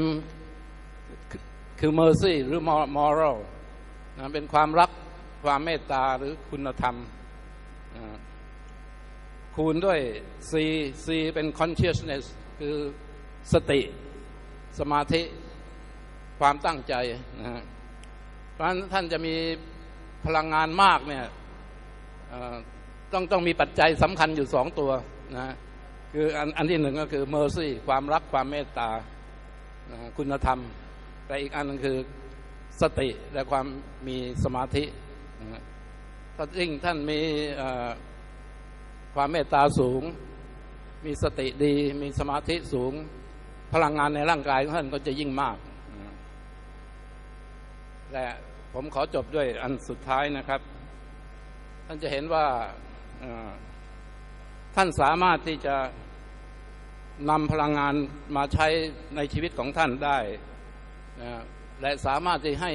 M คือคือ mercy หรือ moral นะเป็นความรักความเมตตาหรือคุณธรรมคูณด้วย C C เป็น consciousness คือสติสมาธิความตั้งใจนะฮะเพราะฉะนั้นท่านจะมีพลังงานมากเนี่ยต้องต้องมีปัจจัยสำคัญอยู่สองตัวนะคืออันอันที่หนึ่งก็คือ mercy ความรักความเมตตา คุณธรรม แต่อีกอันนึงคือสติและความมีสมาธิถ้ายิ่งท่านมีความเมตตาสูง มีสติดี มีสมาธิสูง พลังงานในร่างกายของท่านก็จะยิ่งมากและผมขอจบด้วยอันสุดท้ายนะครับ ท่านจะเห็นว่าท่านสามารถที่จะ นำพลังงานมาใช้ในชีวิตของท่านได้นะและสามารถที่ให้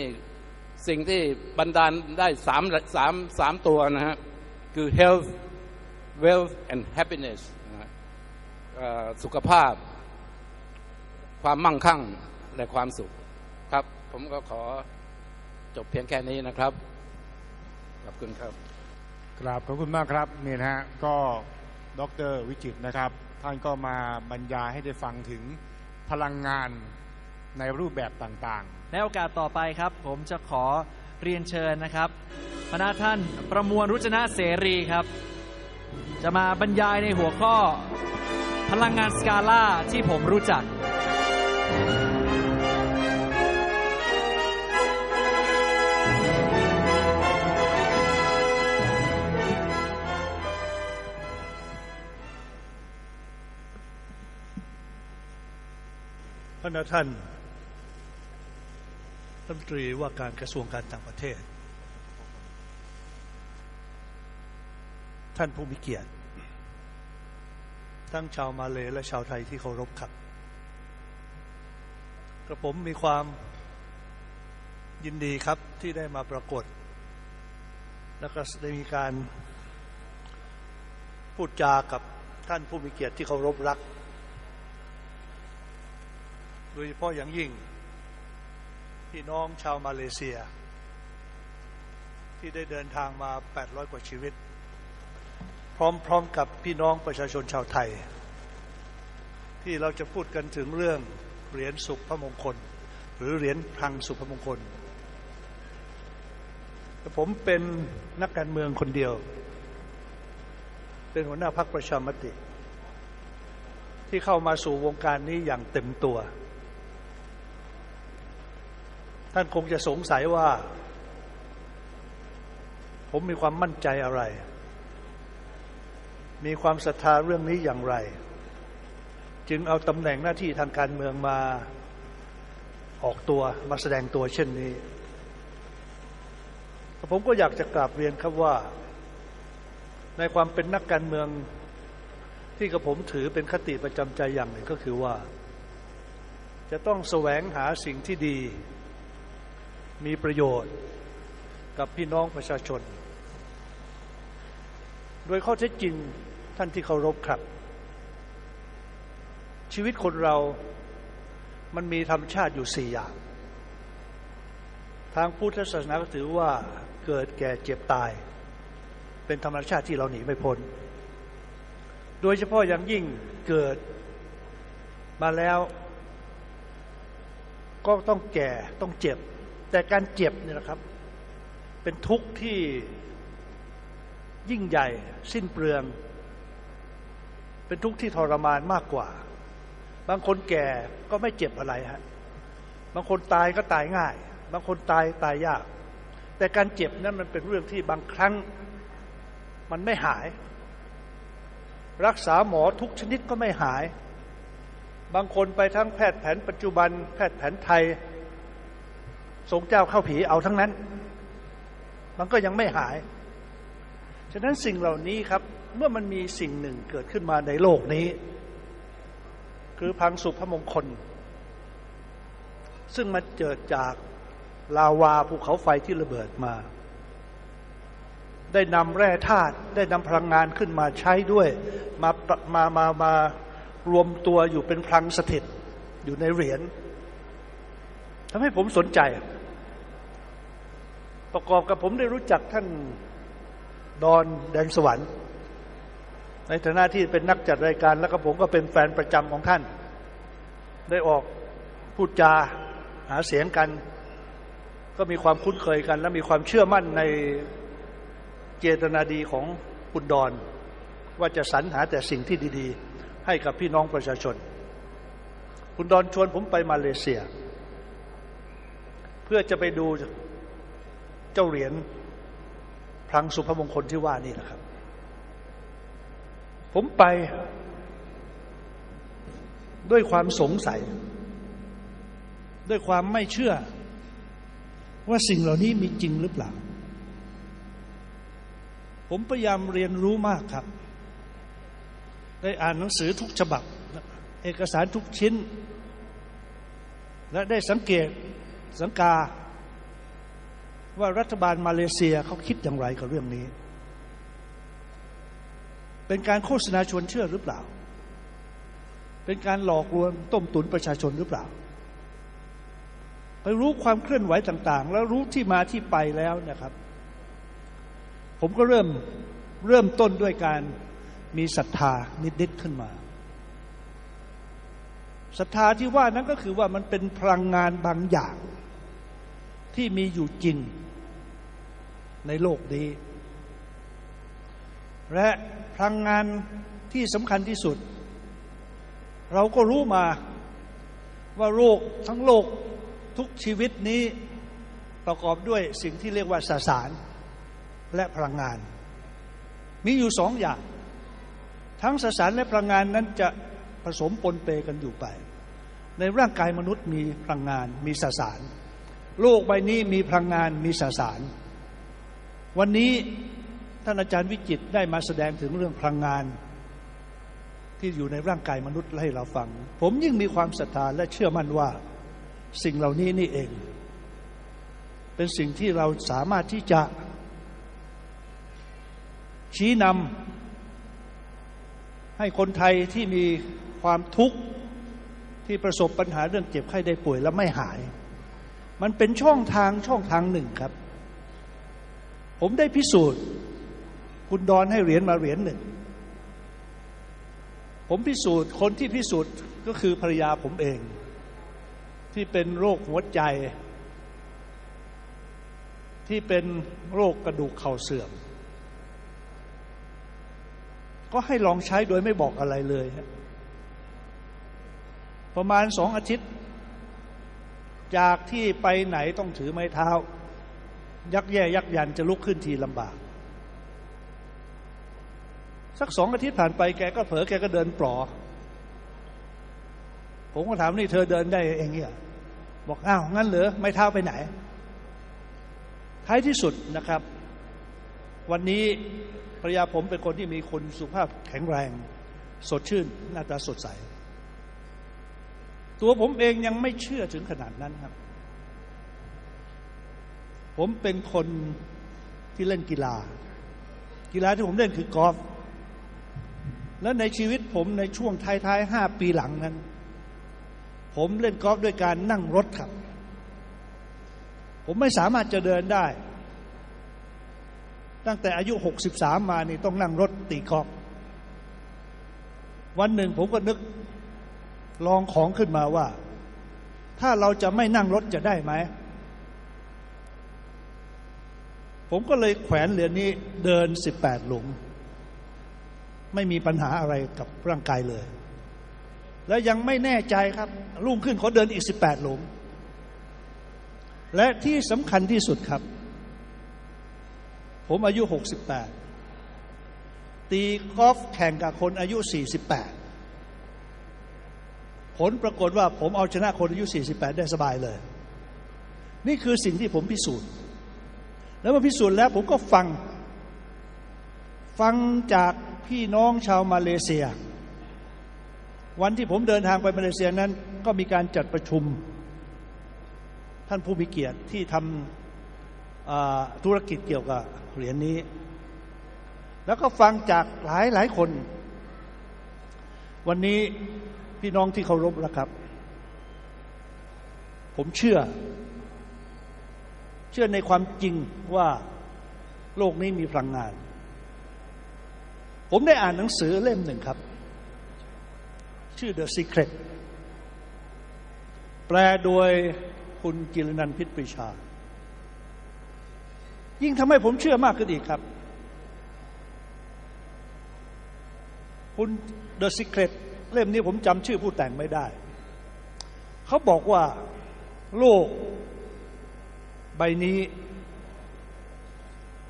สิ่งที่บรรดาลได้สามสามสามตัวนะฮะคือ health wealth and happiness นะสุขภาพ ความมั่งคั่งและความสุขครับ ผมก็ขอจบเพียงแค่นี้นะครับ ขอบคุณครับกราบขอบคุณมากครับนี่นะฮะก็ดรวิจิตรนะครับ ท่านก็มาบรรยายให้ได้ฟังถึงพลังงานในรูปแบบต่างๆ ในโอกาสต่อไปครับ ผมจะขอเรียนเชิญนะครับพระท่านประมวลรุจนะเสรีครับ จะมาบรรยายในหัวข้อ พลังงานสกาล่าที่ผมรู้จัก นท่านรัฐมนตรีว่าการกระทรวงการต่างประเทศ ท่านผู้มีเกียรติ ทั้งชาวมาเลและชาวไทยที่เคารพครับกระผมมีความยินดีครับที่ได้มาปรากฏ แล้วก็ได้มีการพูดจากับท่านผู้มีเกียรติที่เคารพรัก โดยเฉพาะอย่างยิ่ง พี่น้องชาวมาเลเซีย ที่ได้เดินทางมา 800 กว่าชีวิต พร้อมๆกับพี่น้องประชาชนชาวไทย ที่เราจะพูดกันถึงเรื่องเหรียญสุขพระมงคล หรือเหรียญพลังสุขพระมงคลแต่ผมเป็นนักการเมืองคนเดียว เป็นหัวหน้าพรรคประชามติ ที่เข้ามาสู่วงการนี้อย่างเต็มตัว ท่านคงจะสงสัยว่า ผมมีความมั่นใจอะไร มีความศรัทธาเรื่องนี้อย่างไร จึงเอาตำแหน่งหน้าที่ทางการเมืองมาออกตัวมาแสดงตัวเช่นนี้ ผมก็อยากจะกราบเรียนครับว่า ในความเป็นนักการเมืองที่กระผมถือเป็นคติประจำใจอย่างหนึ่งก็คือว่า จะต้องแสวงหาสิ่งที่ดี มีประโยชน์กับพี่น้องประชาชน โดยข้อเท็จจริงท่านที่เคารพครับ ชีวิตคนเรามันมีธรรมชาติอยู่สี่อย่าง ทางพุทธศาสนาก็ถือว่าเกิดแก่เจ็บตาย เป็นธรรมชาติที่เราหนีไม่พ้น โดยเฉพาะอย่างยิ่งเกิดมาแล้ว ก็ต้องแก่ต้องเจ็บ แต่การเจ็บเนี่ยนะครับ เป็นทุกข์ที่ยิ่งใหญ่ สิ้นเปลือง เป็นทุกข์ที่ทรมานมากกว่า บางคนแก่ก็ไม่เจ็บอะไรฮะบางคนตายก็ตายง่าย บางคนตายตายยาก แต่การเจ็บนั้นมันเป็นเรื่องที่บางครั้งมันไม่หาย รักษาหมอทุกชนิดก็ไม่หาย บางคนไปทั้งแพทย์แผนปัจจุบัน แพทย์แผนไทย ทรงเจ้าเข้าผีเอาทั้งนั้น มันก็ยังไม่หาย ฉะนั้นสิ่งเหล่านี้ครับ เมื่อมันมีสิ่งหนึ่งเกิดขึ้นมาในโลกนี้ คือพังสุภมงคล ซึ่งมันเกิดจากลาวาภูเขาไฟที่ระเบิดมา ได้นำแร่ธาตุได้นำพลังงานขึ้นมาใช้ด้วย มามามามารวมตัวอยู่เป็นพลังสถิตอยู่ในเหรียญ ทำให้ผมสนใจ ประกอบกับผมได้รู้จักท่านดอนแดนสวรรค์ ในฐานะที่เป็นนักจัดรายการแล้วก็ผมก็เป็นแฟนประจำของท่าน ได้ออกพูดจาหาเสียงกัน ก็มีความคุ้นเคยกัน และมีความเชื่อมั่นในเจตนาดีของคุณดอน ว่าจะสรรหาแต่สิ่งที่ดี ๆ ให้กับพี่น้องประชาชน คุณดอนชวนผมไปมาเลเซีย พื่อจะไปดูเจ้าเหรียญพลังสุภมงคลที่ว่านี่นะครับ ผมไปด้วยความสงสัย ด้วยความไม่เชื่อ ว่าสิ่งเหล่านี้มีจริงหรือเปล่า ผมพยายามเรียนรู้มากครับ ได้อ่านหนังสือทุกฉบับ เอกสารทุกชิ้น และได้สังเกต สังกา ว่ารัฐบาลมาเลเซียเขาคิดอย่างไรกับเรื่องนี้ เป็นการโฆษณาชวนเชื่อหรือเปล่า เป็นการหลอกลวงต้มตุนประชาชนหรือเปล่า ไปรู้ความเคลื่อนไหวต่าง ๆ แล้วรู้ที่มาที่ไปแล้วนะครับ ผมก็เริ่มเริ่มต้นด้วยการมีศรัทธานิดๆขึ้นมาศรัทธาที่ว่านั้นก็คือว่ามันเป็นพลังงานบางอย่าง ที่มีอยู่จริงในโลกนี้ และพลังงานที่สำคัญที่สุด เราก็รู้มาว่าโลกทั้งโลกทุกชีวิตนี้ประกอบด้วยสิ่งที่เรียกว่าสสารและพลังงาน มีอยู่สองอย่าง ทั้งสสารและพลังงานนั้นจะผสมปนเปกันอยู่ไป ในร่างกายมนุษย์มีพลังงานมีสสาร โลกใบนี้มีพลังงานมีสสาร วันนี้ท่านอาจารย์วิจิตได้มาแสดงถึงเรื่องพลังงาน ที่อยู่ในร่างกายมนุษย์ให้เราฟัง ผมยิ่งมีความศรัทธาและเชื่อมั่นว่าสิ่งเหล่านี้นี่เอง เป็นสิ่งที่เราสามารถที่จะชี้นำให้คนไทยที่มีความทุกข์ที่ประสบปัญหาเรื่องเจ็บไข้ได้ป่วยแล้วไม่หาย มันเป็นช่องทางช่องทางหนึ่งครับ ผมได้พิสูจน์ คุณดอนให้เหรียญมาเหรียญหนึ่ง ผมพิสูจน์คนที่พิสูจน์ก็คือภรรยาผมเอง ที่เป็นโรคหัวใจ ที่เป็นโรคกระดูกเข่าเสื่อม ก็ให้ลองใช้โดยไม่บอกอะไรเลย ประมาณสองอาทิตย์ จากที่ไปไหนต้องถือไม้เท้า ยักแย่ยักยันจะลุกขึ้นทีลำบาก สักสองอาทิตย์ผ่านไปแกก็เผลอแกก็เดินปลอ ผมก็ถามนี่เธอเดินได้เองเนี่ยบอกอ้าวงั้นเหรอไม้เท้าไปไหน ท้ายที่สุดนะครับ วันนี้ภรรยาผมเป็นคนที่มีคนสุขภาพแข็งแรง สดชื่นหน้าตาสดใส ตัวผมเองยังไม่เชื่อถึงขนาดนั้นครับ ผมเป็นคนที่เล่นกีฬา กีฬาที่ผมเล่นคือกอล์ฟและในชีวิตผมในช่วงท้ายๆห้าปีหลังนั้น ผมเล่นกอล์ฟด้วยการนั่งรถครับ ผมไม่สามารถจะเดินได้ ตั้งแต่อายุ63มานี่ต้องนั่งรถตีกอล์ฟวันหนึ่งผมก็นึก ลองของขึ้นมาว่า ถ้าเราจะไม่นั่งรถจะได้ไหม ผมก็เลยแขวนเหรียญนี้เดิน18หลุม ไม่มีปัญหาอะไรกับร่างกายเลย แล้วยังไม่แน่ใจครับ รุ่งขึ้นขอเดินอีก18หลุม และที่สำคัญที่สุดครับ ผมอายุ68ตีกอล์ฟแข่งกับคนอายุ48 ผลปรากฏว่าผมเอาชนะคนอายุ 48 ได้สบายเลย นี่คือสิ่งที่ผมพิสูจน์ แล้วมื่อพิสูจน์แล้วผมก็ฟัง ฟังจากพี่น้องชาวมาเลเซีย วันที่ผมเดินทางไปมาเลเซียนั้น ก็มีการจัดประชุม ท่านผู้มีเกียรติที่ทำธุรกิจเกี่ยวกับเหรียญนี้ แล้วก็ฟังจากหลายหลายคน วันนี้ พี่น้องที่เคารพแล้วครับ ผมเชื่อ เชื่อในความจริงว่าโลกนี้มีพลังงาน ผมได้อ่านหนังสือเล่มหนึ่งครับ ชื่อ The Secret แปลโดยคุณกิรนันพิษปรีชา ยิ่งทำให้ผมเชื่อมากขึ้นอีกครับคุณ The Secret เล่มนี้ผมจำชื่อผู้แต่งไม่ได้ เขาบอกว่าโลกใบนี้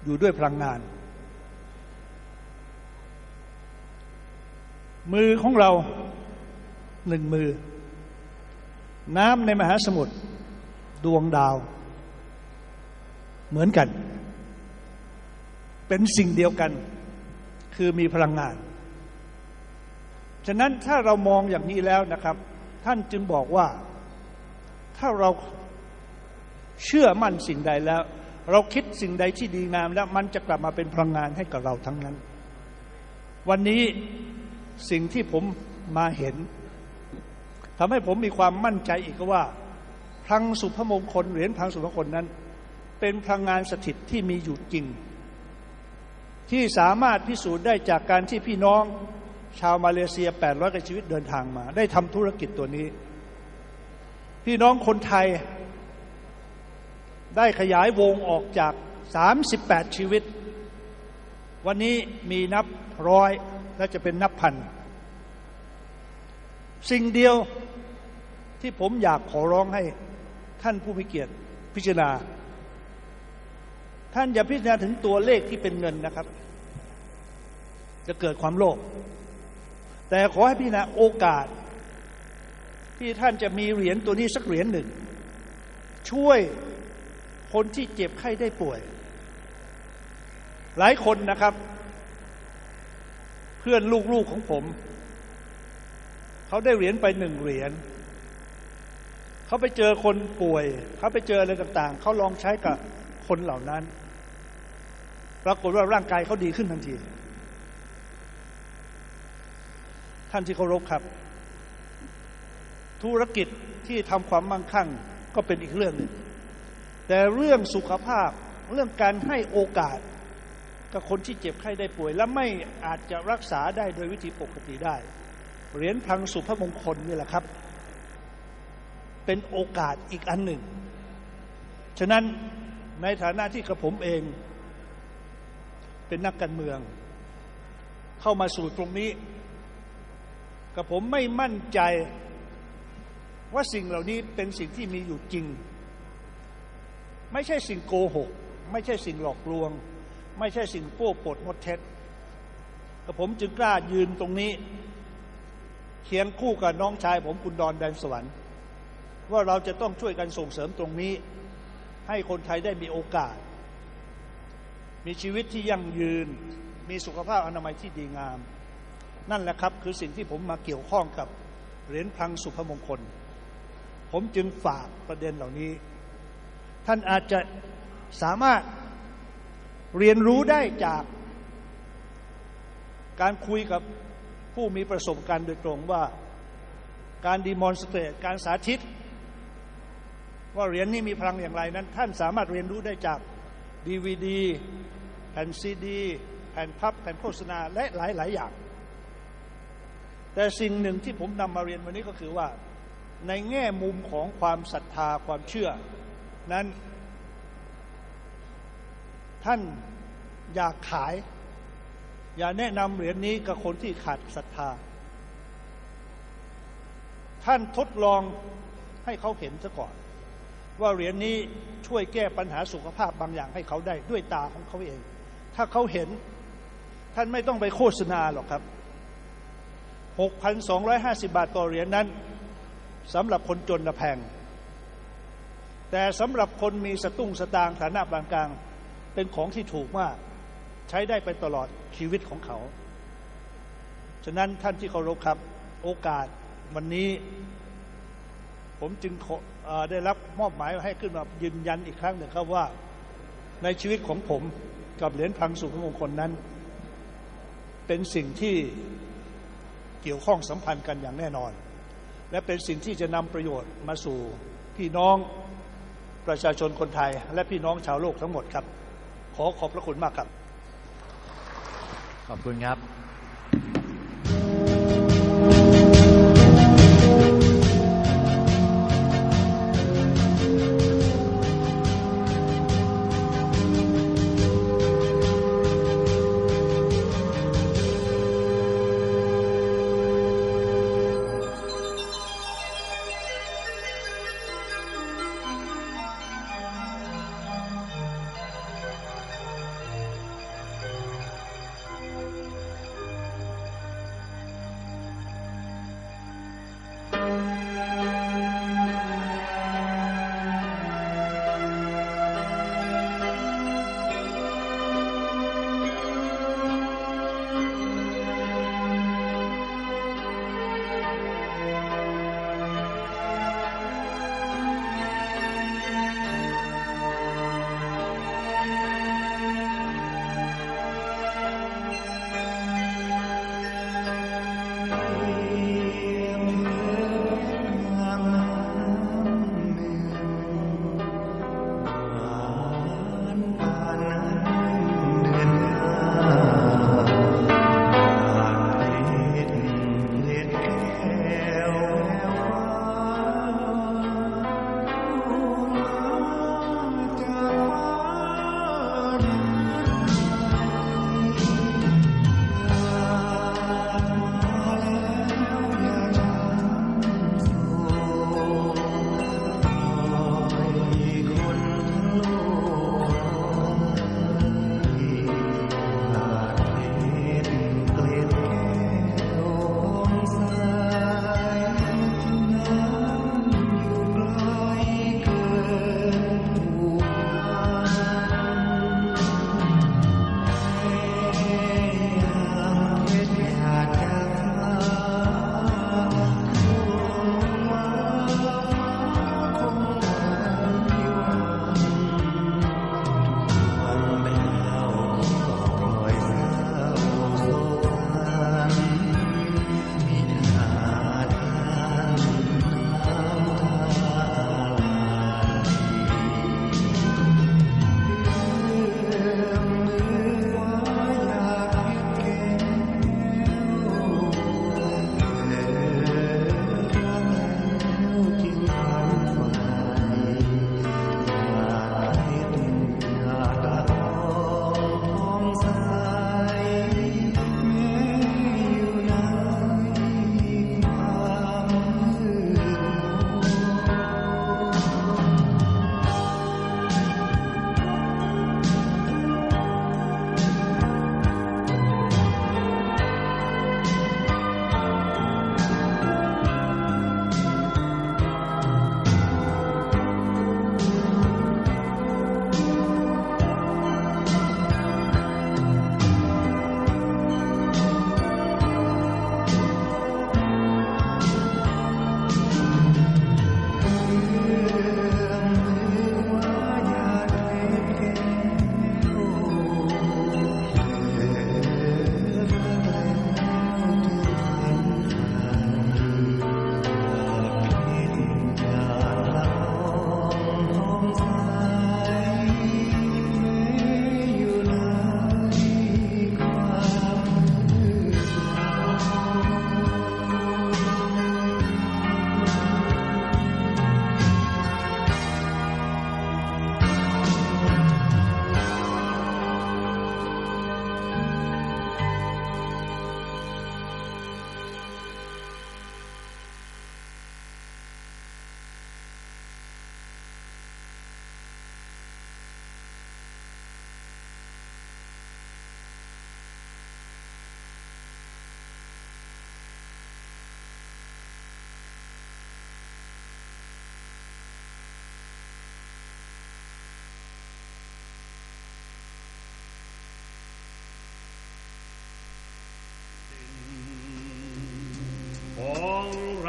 อยู่ด้วยพลังงาน มือของเราหนึ่งมือ น้ำในมหาสมุทรดวงดาว เหมือนกัน เป็นสิ่งเดียวกัน คือมีพลังงาน ฉะนั้นถ้าเรามองอย่างนี้แล้วนะครับ ท่านจึงบอกว่าถ้าเราเชื่อมั่นสิ่งใดแล้ว เราคิดสิ่งใดที่ดีงามแล้วมันจะกลับมาเป็นพลังงานให้กับเราทั้งนั้น วันนี้สิ่งที่ผมมาเห็นทำให้ผมมีความมั่นใจอีกว่าพลังสุภมงคลเหรียญพลังสุภมงคลนั้น เป็นพลังงานสถิตที่มีอยู่จริง ที่สามารถพิสูจน์ได้จากการที่พี่น้อง ชาวมาเลเซีย800กว่าชีวิตเดินทางมา ได้ทำธุรกิจตัวนี้ พี่น้องคนไทยได้ขยายวงออกจาก 38 ชีวิต วันนี้มีนับร้อยและจะเป็นนับพัน สิ่งเดียวที่ผมอยากขอร้องให้ท่านผู้มีเกียรติพิจารณา ท่านอย่าพิจารณาถึงตัวเลขที่เป็นเงินนะครับ จะเกิดความโลภ แต่ขอให้พิจารณาโอกาส ที่ท่านจะมีเหรียญตัวนี้สักเหรียญหนึ่ง ช่วยคนที่เจ็บไข้ได้ป่วย หลายคนนะครับ เพื่อนลูกๆของผม เขาได้เหรียญไปหนึ่งเหรียญเขาไปเจอคนป่วย เขาไปเจออะไรต่างๆ เขาลองใช้กับคนเหล่านั้น ปรากฏว่าร่างกายเขาดีขึ้นทันที ท่านที่เคารพครับ ธุรกิจที่ทำความมั่งคั่งก็เป็นอีกเรื่องหนึ่ง แต่เรื่องสุขภาพเรื่องการให้โอกาสกับคนที่เจ็บไข้ได้ป่วย และไม่อาจจะรักษาได้โดยวิธีปกติได้ เหรียญพังสุภมงคลนี่แหละครับ เป็นโอกาสอีกอันหนึ่ง ฉะนั้นในฐานะที่กระผมเอง เป็นนักการเมือง เข้ามาสู่ตรงนี้ กระผมไม่มั่นใจว่าสิ่งเหล่านี้เป็นสิ่งที่มีอยู่จริง ไม่ใช่สิ่งโกหก ไม่ใช่สิ่งหลอกลวง ไม่ใช่สิ่งโป้ปดมดเท็จกระผมจึงกล้ายืนตรงนี้เคียงคู่กับน้องชายผมคุณดอนแดนสวรรค์ ว่าเราจะต้องช่วยกันส่งเสริมตรงนี้ ให้คนไทยได้มีโอกาส มีชีวิตที่ยั่งยืน มีสุขภาพอนามัยที่ดีงาม นั่นแหละครับคือสิ่งที่ผมมาเกี่ยวข้องกับเหรียญพลังสุภมงคล ผมจึงฝากประเด็นเหล่านี้ ท่านอาจจะสามารถเรียนรู้ได้จากการคุยกับผู้มีประสบการณ์โดยตรงว่าการดีมอนสเตรตการสาธิต ว่าเหรียญนี้มีพลังอย่างไรนั้น ท่านสามารถเรียนรู้ได้จากดีวดีแผ่นซีดีแผ่นพับแผ่นโฆษณาและหลาย ๆ อย่าง แต่สิ่งหนึ่งที่ผมนำมาเรียนวันนี้ก็คือว่า ในแง่มุมของความศรัทธาความเชื่อ นั้น ท่านอยากขาย อย่าแนะนำเหรียญนี้กับคนที่ขาดศรัทธา ท่านทดลองให้เขาเห็นซะก่อน ว่าเหรียญนี้ช่วยแก้ปัญหาสุขภาพบางอย่างให้เขาได้ด้วยตาของเขาเอง ถ้าเขาเห็น ท่านไม่ต้องไปโฆษณาหรอกครับ 6,250 บาทต่อเหรียญนั้นสำหรับคนจนนะแพง แต่สำหรับคนมีสตุ้งสตางฐานะปานกลาง เป็นของที่ถูกมาก ใช้ได้ไปตลอดชีวิตของเขา ฉะนั้นท่านที่เคารพครับโอกาสวันนี้ ผมจึงได้รับมอบหมายให้ขึ้นมายืนยันอีกครั้งหนึ่งครับว่าในชีวิตของผมกับเหรียญพังสุขมงคลนั้น เป็นสิ่งที่ เกี่ยวข้องสัมพันธ์กันอย่างแน่นอน และเป็นสิ่งที่จะนำประโยชน์มาสู่พี่น้องประชาชนคนไทย และพี่น้องชาวโลกทั้งหมดครับ ขอขอบพระคุณมากครับ ขอบคุณครับ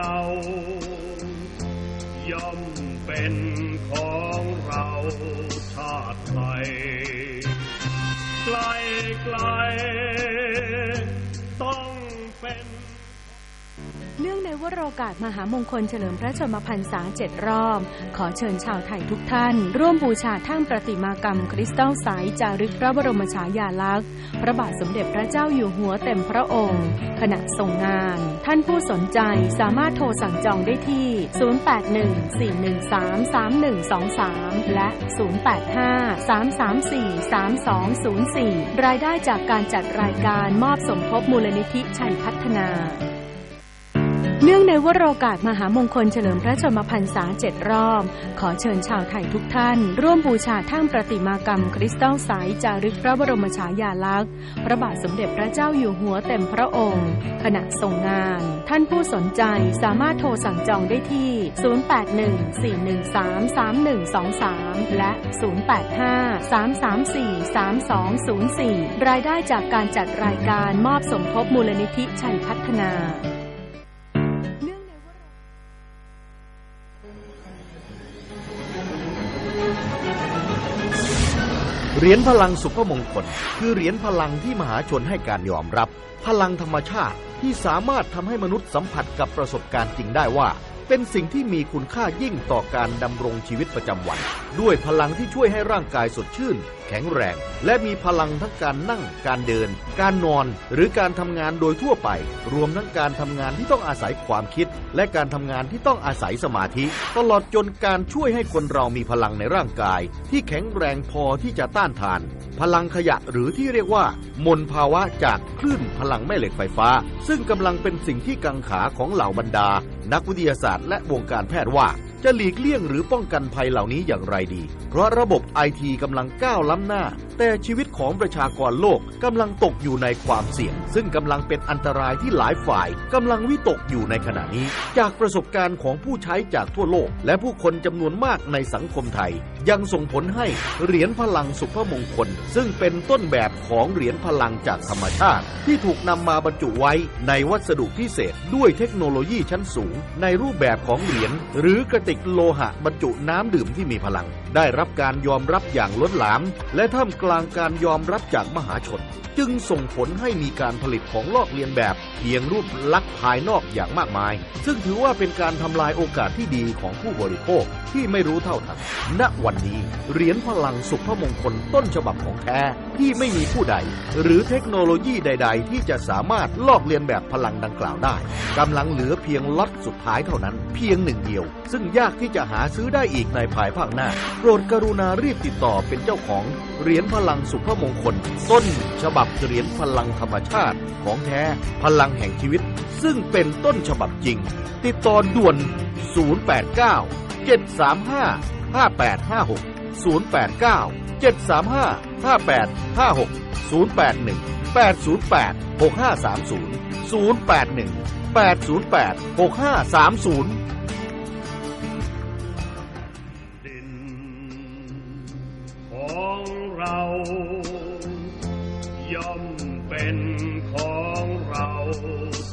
ข วโรกาสมหามงคลเฉลิมพระชนมพรรษาเจ็ดรอบ ขอเชิญชาวไทยทุกท่าน ร่วมบูชาท่ามประติมากรรมคริสตัลไซส์จารึกพระบรมฉายาลักษณ์ พระบาทสมเด็จพระเจ้าอยู่หัวเต็มพระองค์ ขณะทรงงาน ท่านผู้สนใจสามารถโทรสั่งจองได้ที่ 081-413-3123 และ 085-334-3204 รายได้จากการจัดรายการมอบสมทบมูลนิธิชัยพัฒนา เนื่องในวโรกาสมหามงคลเฉลิมพระชนมพรรษาเจ็ดรอบ ขอเชิญชาวไทยทุกท่าน ร่วมบูชาท่ามประติมากรรม คริสตัลไซส์จารึกพระบรมฉายาลักษณ์ พระบาทสมเด็จพระเจ้าอยู่หัวเต็มพระองค์ ขณะทรงงาน ท่านผู้สนใจสามารถโทรสั่งจองได้ที่ 081-413-3123 และ 085-334-3204 รายได้จากการจัดรายการมอบสมทบมูลนิธิชัยพัฒนา เหรียญพลังสุภมงคล คือเหรียญพลังที่มหาชนให้การยอมรับ พลังธรรมชาติที่สามารถทำให้มนุษย์สัมผัสกับประสบการณ์จริงได้ว่า เป็นสิ่งที่มีคุณค่ายิ่งต่อการดำรงชีวิตประจำวัน ด้วยพลังที่ช่วยให้ร่างกายสดชื่นแข็งแรง และมีพลังทั้งการนั่ง การเดิน การนอน หรือการทำงานโดยทั่วไป รวมทั้งการทำงานที่ต้องอาศัยความคิด และการทำงานที่ต้องอาศัยสมาธิ ตลอดจนการช่วยให้คนเรามีพลังในร่างกาย ที่แข็งแรงพอที่จะต้านทาน พลังขยะหรือที่เรียกว่ามลภาวะจากคลื่นพลังแม่เหล็กไฟฟ้า ซึ่งกำลังเป็นสิ่งที่กังขาของเหล่าบรรดา นักวิทยาศาสตร์และวงการแพทย์ว่า จะหลีกเลี่ยงหรือป้องกันภัยเหล่านี้อย่างไรดี เพราะระบบไอทีกำลังก้าวล้ำหน้า แต่ชีวิตของประชากรโลกกำลังตกอยู่ในความเสี่ยง ซึ่งกำลังเป็นอันตรายที่หลายฝ่ายกำลังวิตกอยู่ในขณะนี้ จากประสบการณ์ของผู้ใช้จากทั่วโลก และผู้คนจำนวนมากในสังคมไทย ยังส่งผลให้เหรียญพลังสุภมงคล ซึ่งเป็นต้นแบบของเหรียญพลังจากธรรมชาติ ที่ถูกนำมาบรรจุไว้ในวัสดุพิเศษ ด้วยเทคโนโลยีชั้นสูง ในรูปแบบของเหรียญหรือกระติกโลหะบรรจุน้ำดื่มที่มีพลัง ได้รับการยอมรับอย่างล้นหลาม และท่ามกลางการยอมรับจากมหาชน จึงส่งผลให้มีการผลิตของลอกเลียนแบบ เพียงรูปลักษณ์ภายนอกอย่างมากมาย ซึ่งถือว่าเป็นการทำลายโอกาสที่ดีของผู้บริโภคที่ไม่รู้เท่าทันณวันนี้เหรียญพลังสุภมงคลต้นฉบับของแท้ที่ไม่มีผู้ใด หรือเทคโนโลยีใด ๆ ที่จะสามารถลอกเลียนแบบพลังดังกล่าวได้กำลังเหลือเพียงล็อตสุดท้ายเท่านั้น เพียงหนึ่งเดียว ซึ่งยากที่จะหาซื้อได้อีกในภายภาคหน้าโปรดกรุณารีบติดต่อเป็นเจ้าของเหรียญพลังสุภมงคล ต้น ฉบับเหรียญพลังธรรมชาติ ของแท้พลังแห่งชีวิต ซึ่งเป็นต้นฉบับจริง ติดต่อด่วน 089 735 5856 089 735 5856 081 808 6530 081 808 6530 ย่อมเป็นของเรา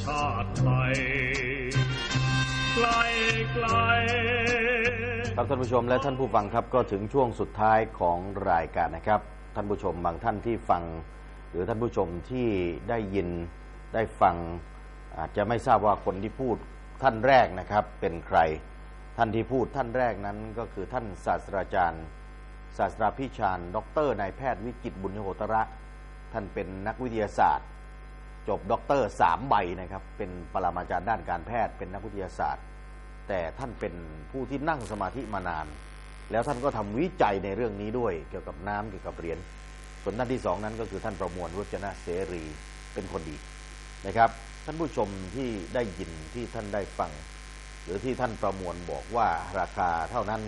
ชาติไทยไกลไกลครับท่านผู้ชมและท่านผู้ฟังครับก็ถึงช่วงสุดท้ายของรายการนะครับ ท่านผู้ชมบางท่านที่ฟัง หรือท่านผู้ชมที่ได้ยินได้ฟัง อาจจะไม่ทราบว่าคนที่พูดท่านแรกนะครับเป็นใคร ท่านที่พูดท่านแรกนั้นก็คือท่านศาสตราจารย์ ศาสตราพิชานด็อกเตอร์นายแพทย์วิจิตบุญโหตระ ท่านเป็นนักวิทยาศาสตร์ จบด็อกเตอร์สามใบนะครับ เป็นปรมาจารย์ด้านการแพทย์เป็นนักวิทยาศาสตร์ แต่ท่านเป็นผู้ที่นั่งสมาธิมานาน แล้วท่านก็ทำวิจัยในเรื่องนี้ด้วย เกี่ยวกับน้ำเกี่ยวกับเหรียญส่วนท่านที่สองนั้นก็คือท่านประมวลรุจนะเสรีเป็นคนดีนะครับ ท่านผู้ชมที่ได้ยินที่ท่านได้ฟัง หรือที่ท่านประมวลบอกว่าราคาเท่านั้น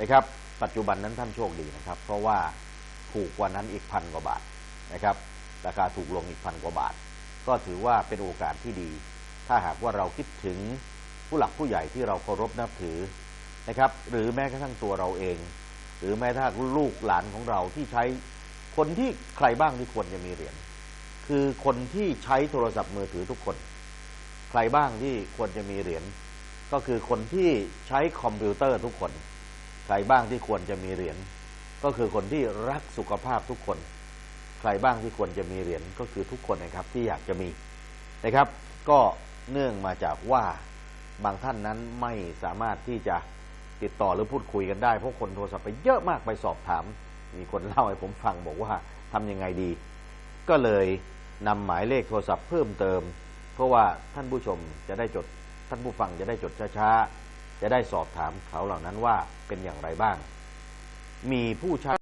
นะครับ ปัจจุบันนั้นท่านโชคดีนะครับ เพราะว่าถูกกว่านั้นอีกพันกว่าบาทนะครับ ราคาถูกลงอีกพันกว่าบาท ก็ถือว่าเป็นโอกาสที่ดี ถ้าหากว่าเราคิดถึงผู้หลักผู้ใหญ่ที่เราเคารพนับถือนะครับ หรือแม้กระทั่งตัวเราเอง หรือแม้ถ้าลูกหลานของเราที่ใช้คนที่ใครบ้างที่ควรจะมีเหรียญคือคนที่ใช้โทรศัพท์มือถือทุกคน ใครบ้างที่ควรจะมีเหรียญก็คือคนที่ใช้คอมพิวเตอร์ทุกคน ใครบ้างที่ควรจะมีเหรียญก็คือคนที่รักสุขภาพทุกคน ใครบ้างที่ควรจะมีเหรียญก็คือทุกคนนะครับที่อยากจะมีนะครับ ก็เนื่องมาจากว่าบางท่านนั้นไม่สามารถที่จะติดต่อหรือพูดคุยกันได้เพราะคนโทรศัพท์ไปเยอะมากไปสอบถาม มีคนเล่าให้ผมฟังบอกว่าทำยังไงดี ก็เลยนำหมายเลขโทรศัพท์เพิ่มเติม เพราะว่าท่านผู้ชมจะได้จดท่านผู้ฟังจะได้จดช้าๆ จะได้สอบถามเขาเหล่านั้นว่าเป็นอย่างไรบ้าง มีผู้ใช้